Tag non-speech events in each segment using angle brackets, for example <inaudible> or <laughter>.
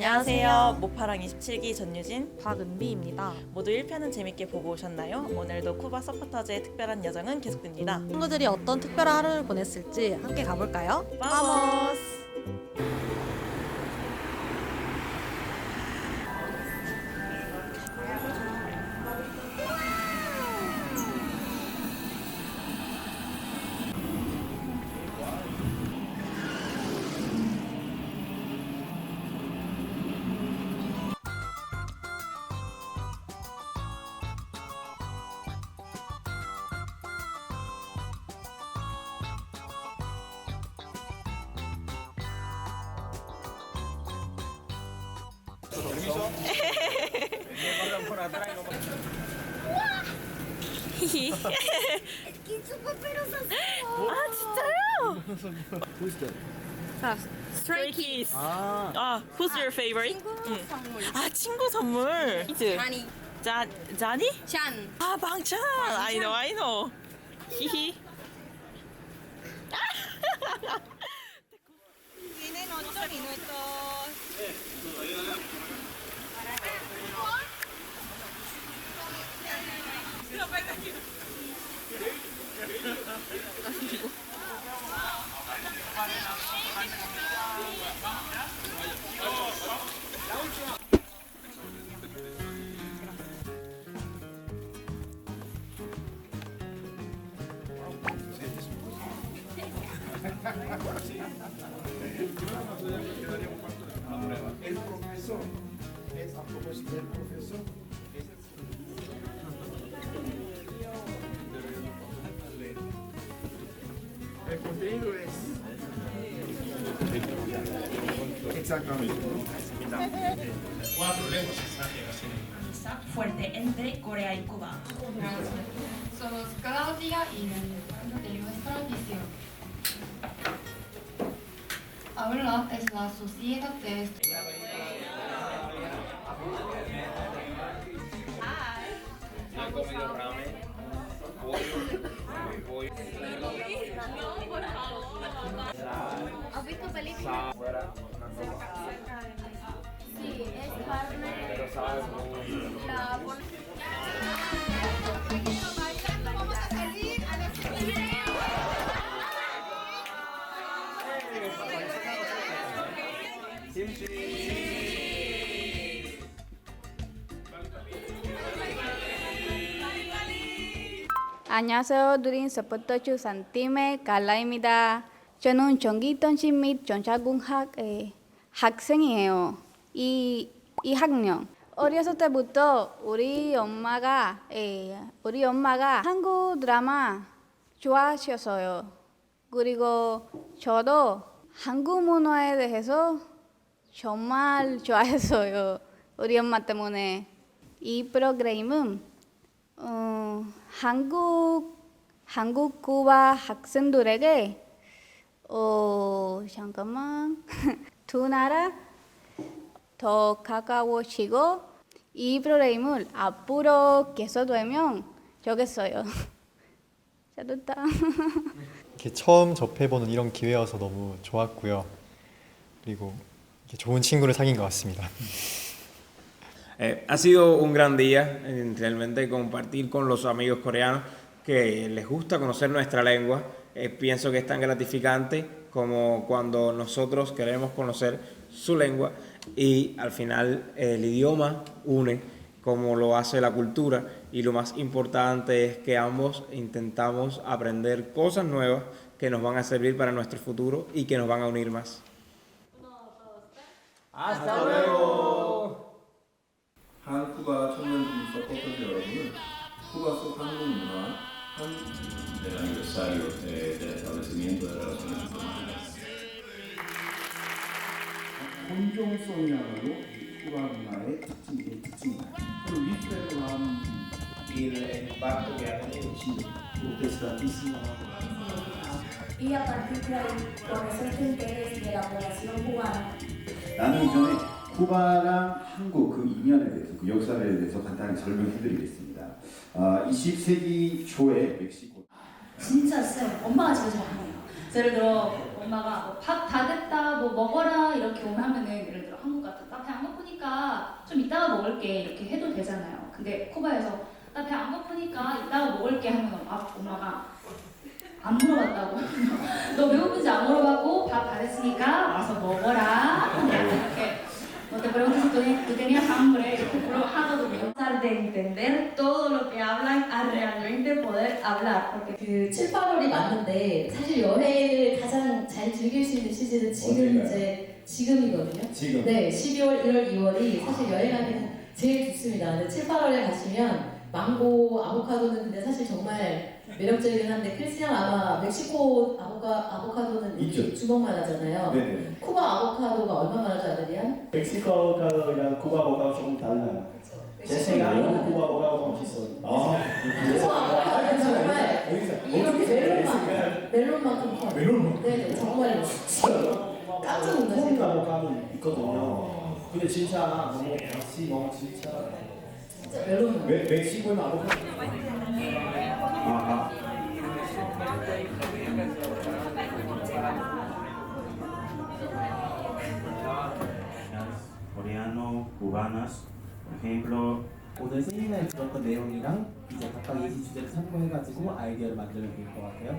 안녕하세요. 모파랑 27기 전유진. 박은비입니다. 모두 1편은 재밌게 보고 오셨나요? 오늘도 쿠바 서포터즈의 특별한 여정은 계속됩니다. 친구들이 어떤 특별한 하루를 보냈을지 함께 가볼까요? 바모스! 아 진짜요? 자, Stray Kids. 아, 아, who's your favorite? 응. 아 친구 선물. 아니 자, 자니? 짠아 방찬. I know, I know. 히히. El Exactamente. Cuatro lenguas fuerte entre Corea y Cuba. Somos Claudia y Leonardo de nuestra visión. Habla es la sociedad de ¿Has visto películas? Sí, es carne. La vamos a salir a 안녕하세요. 누린 서포터주 산팀의 갈라입니다. 저는 전기통신 및 전자공학의 학생이에요. 이, 이 학년. 어렸을 때부터 우리 엄마가 에, 우리 엄마가 한국 드라마 좋아하셨어요. 그리고 저도 한국 문화에 대해서 정말 좋아했어요. 우리 엄마 때문에 이 프로그램은 어, 한국 한국 쿠바 학생들에게 어 잠깐만 <laughs> 두 나라 더 가까워지고 이 프로그램을 앞으로 계속되면 좋겠어요. 잘됐다. 이렇게 처음 접해보는 이런 기회여서 너무 좋았고요. 그리고 이렇게 좋은 친구를 사귄 것 같습니다. Eh, ha sido un gran día, eh, realmente compartir con los amigos coreanos que les gusta conocer nuestra lengua. Eh, pienso que es tan gratificante como cuando nosotros queremos conocer su lengua y al final el idioma une como lo hace la cultura y lo más importante es que ambos intentamos aprender cosas nuevas que nos van a servir para nuestro futuro y que nos van a unir más. hasta luego. 한쿠바 청년 서포터즈 여러분은 쿠바 속 한국 문화, 한 del aniversario eh, del establecimiento de relaciones 이 쿠바 문화의 특징이 특징이다. 그리고 impacto que ha tenido Chile. Y a partir de ahí, conocer el interés de la población cubana 나누기 전에 쿠바랑 한국 그 인연에 대해서 그 역사에 대해서 간단히 설명해드리겠습니다. 아, 20세기 초에 멕시코 진짜 쎄요. 엄마가 제일 잘하네요. 예를 들어 어, 엄마가 뭐밥다 됐다 뭐 먹어라 이렇게 오면 하면은 예를 들어 한국 같은 나 배 안 고프니까 좀 이따가 먹을게 이렇게 해도 되잖아요. 근데 쿠바에서 나 배 안 고프니까 이따가 먹을게 하면 아, 엄마가 안 물어봤다고. <laughs> 너 배고픈지 안 물어봤고 밥 다 됐으니까 와서 먹어라. Te preguntes si tú, tú tenías hambre 이렇게 물어 하거든요. Tratar de entender todo lo que hablan a realmente poder hablar. Porque 그 7, 8월이 맞는데 사실 여행을 가장 잘 즐길 수 있는 시즌은 지금 언제가요? 이제 지금이거든요. 지금 네, 12월, 1월, 2월이 사실 여행하기는 제일 좋습니다. 근데 7, 8월에 가시면 망고, 아보카도는 근데 사실 정말 매력적이긴 한데 크리스티안 아마 멕시코 아보카, 아보카도는 이렇게 있죠. 주먹만 하잖아요. 네네. 쿠바 아보카도가 얼마나 하죠, 아드리안? 멕시코 아보카도랑 쿠바 아보카도 조금 달라요. 제 생각에는 쿠바 아보카도가 더 맛있어요. 아 쿠바 아보카도는 정말 이렇게 멜론만, 멜론만큼 커요. 멜론 네, 정말 <laughs> 깜짝 놀랐어요. 콩 아보카도 있거든요. 근데 진짜 너무 맛이 너무 진짜 진짜 멜론. 멕- 멕시코는 아보카도 아, 아. coreano, cubanas, por ejemplo. 오늘 세미나에 들었던 내용이랑 이제 각각 예시 주제를 참고해가지고 아이디어를 만들면 될 것 같아요.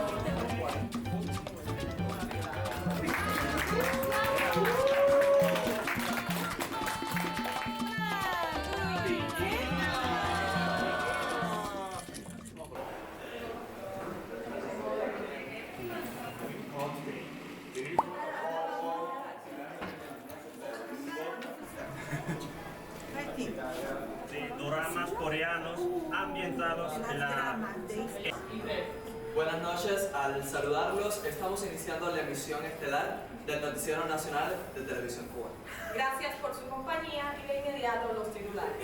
Doramas coreanos ambientados en la Buenas noches, al saludarlos estamos iniciando la emisión estelar del Noticiero Nacional de Televisión Cuba. Gracias por su compañía y de inmediato los titulares. <laughs>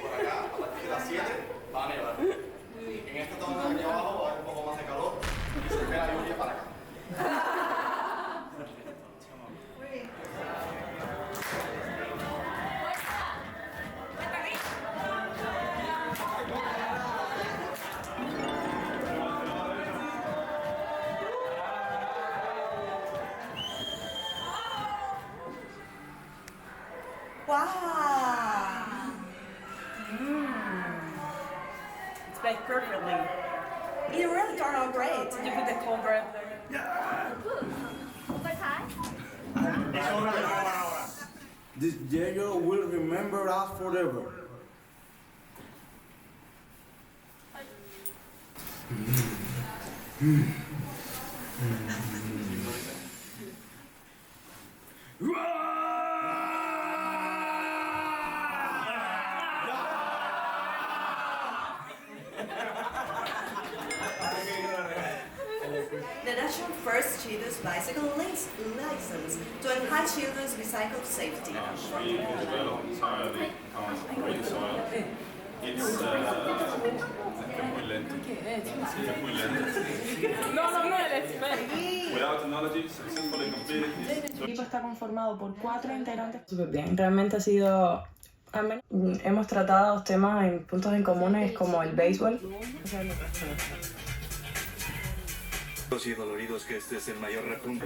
Por acá, a partir de las 7, quite perfectly. It really turned out great You put the cover. Yeah. This Diego will remember us forever. Mm. <laughs> Mm. Children's Bicycle License to enhance children's bicycle safety. Entirely soil. It's, uh, eh, No, no, no, let's El equipo está conformado por cuatro integrantes. Súper bien, realmente ha sido hemos tratado dos temas en puntos en comunes como el béisbol. Y doloridos que este es el mayor repunte.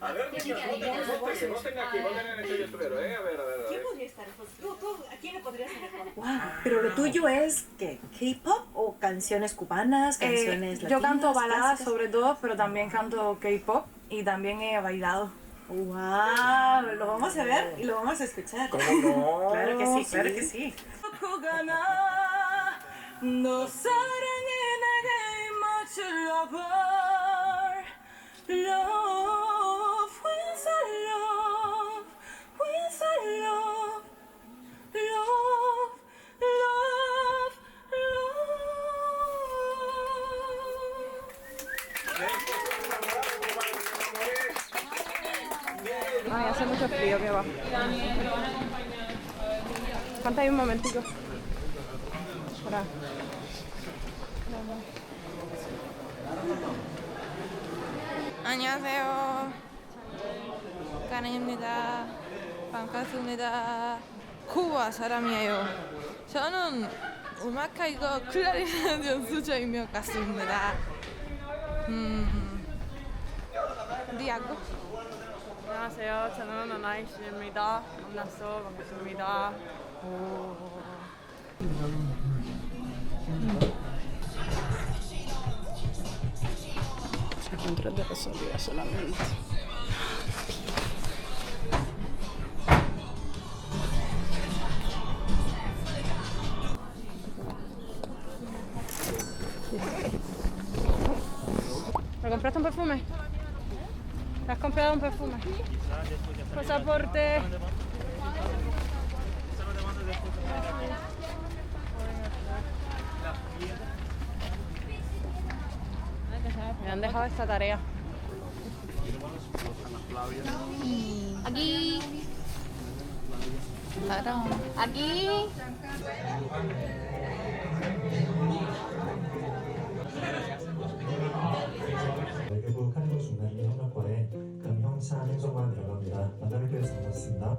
A ver, niños, por voten, que voten aquí, voten en este estudio, ¿eh? A ver, a ver, ver. podría estar? ¿Tú, tú, ¿A quién le podrías hacer? Wow, pero lo tuyo es ¿qué? ¿K-pop o canciones cubanas, canciones Eh, yo canto latinas, baladas sobre todo, pero también canto K-pop y también he bailado. Wow, lo vamos a ver y lo vamos a escuchar. ¿Cómo <laughs> no? Claro que sí, claro que sí. 그가 나너 사랑이 내게 맞추려 봐 Love, where's our love, where's our love Love, love, love Nej, jag känner mig så jag bara... Canta ahí un momentico. Para. 안녕하세요. 가능입니다. 반갑습니다. 쿠바 사람이에요. 저는 음악하고 클라리넷 것 같습니다. 음, 리하고 안녕하세요. 저는 아나이씨입니다. 만났어. 반갑습니다. 오. Encontré de resolver solamente. ¿Me compraste un perfume? ¿Te has comprado un perfume? Pasaporte. Me han dejado esta tarea. Aquí. Aquí. 외교부 카리브 중단위 협력과에 금형사 행정관 들어갑니다. 만나뵙게 돼서 반갑습니다.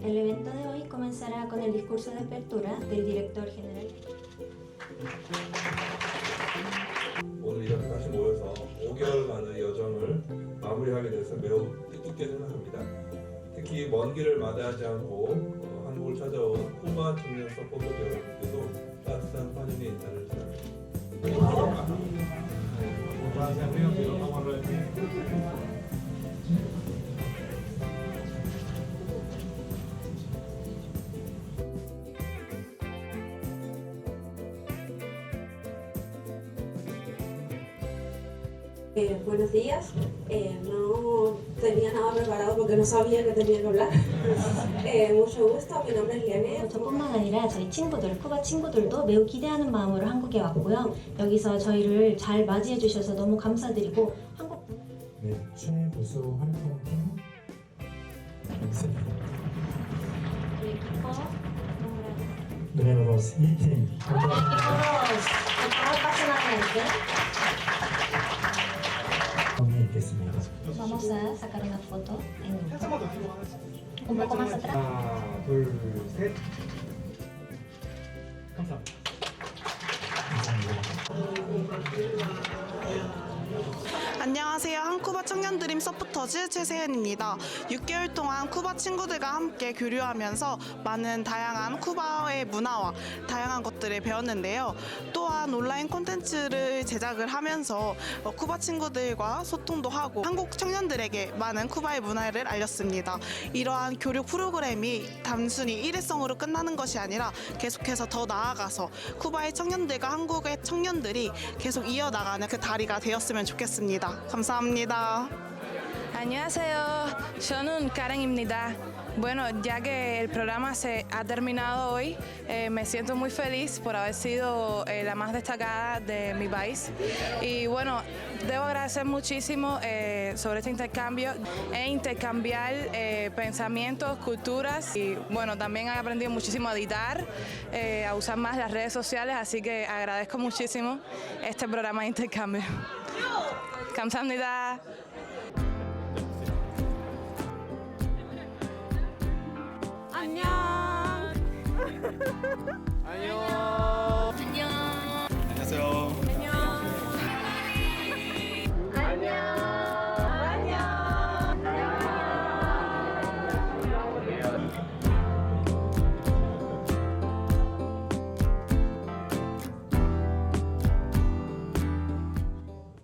El evento de hoy comenzará con el discurso de apertura del director general. 이렇게 다시 모여서 5개월만의 여정을 마무리하게 돼서 매우 뜻깊게 생각합니다. 특히 먼 길을 마다하지 않고 어, 한국을 찾아온 쿠바 청년 서포터 여러분께도 따뜻한 환영의 인사를 드립니다. Eh, buenos días. Eh, no tenía nada preparado porque no sabía que tenía que hablar. Eh, mucho gusto. Mi nombre es Liane. 저뿐만 아니라 저희 친구들, 쿠바 친구들도 매우 기대하는 마음으로 한국에 왔고요. 여기서 저희를 잘 맞이해 주셔서 너무 감사드리고 한국 네, 최우수 활동팀 누네로스 2팀 정리 있 겠습니다. Vamos a sacar una foto en. Un poco más atrás. 하나, 둘, 셋. 감사합니다. 안녕하세요. 한쿠바 청년 드림 서포터 즈 최세은입니다. 6개월 동안 쿠바 친구들과 함께 교류하면서 많은 다양한 쿠바의 문화와 다양한 것들을 배웠는데요. 또한 온라인 콘텐츠를 제작을 하면서 어, 쿠바 친구들과 소통도 하고 한국 청년들에게 많은 쿠바의 문화를 알렸습니다. 이러한 교류 프로그램이 단순히 일회성으로 끝나는 것이 아니라 계속해서 더 나아가서 쿠바의 청년들과 한국의 청년들이 계속 이어나가는 그 다리가 되었으면 좋겠습니다. 감사합니다. 안녕하세요. 저는 Karen입니다. Bueno, ya que el programa se ha terminado hoy, eh, me siento muy feliz por haber sido eh, la más destacada de mi país. Y bueno, debo agradecer muchísimo eh, sobre este intercambio e intercambiar eh, pensamientos, culturas. Y bueno, también he aprendido muchísimo a editar, eh, a usar más las redes sociales, así que agradezco muchísimo este programa de intercambio. 감사합니다.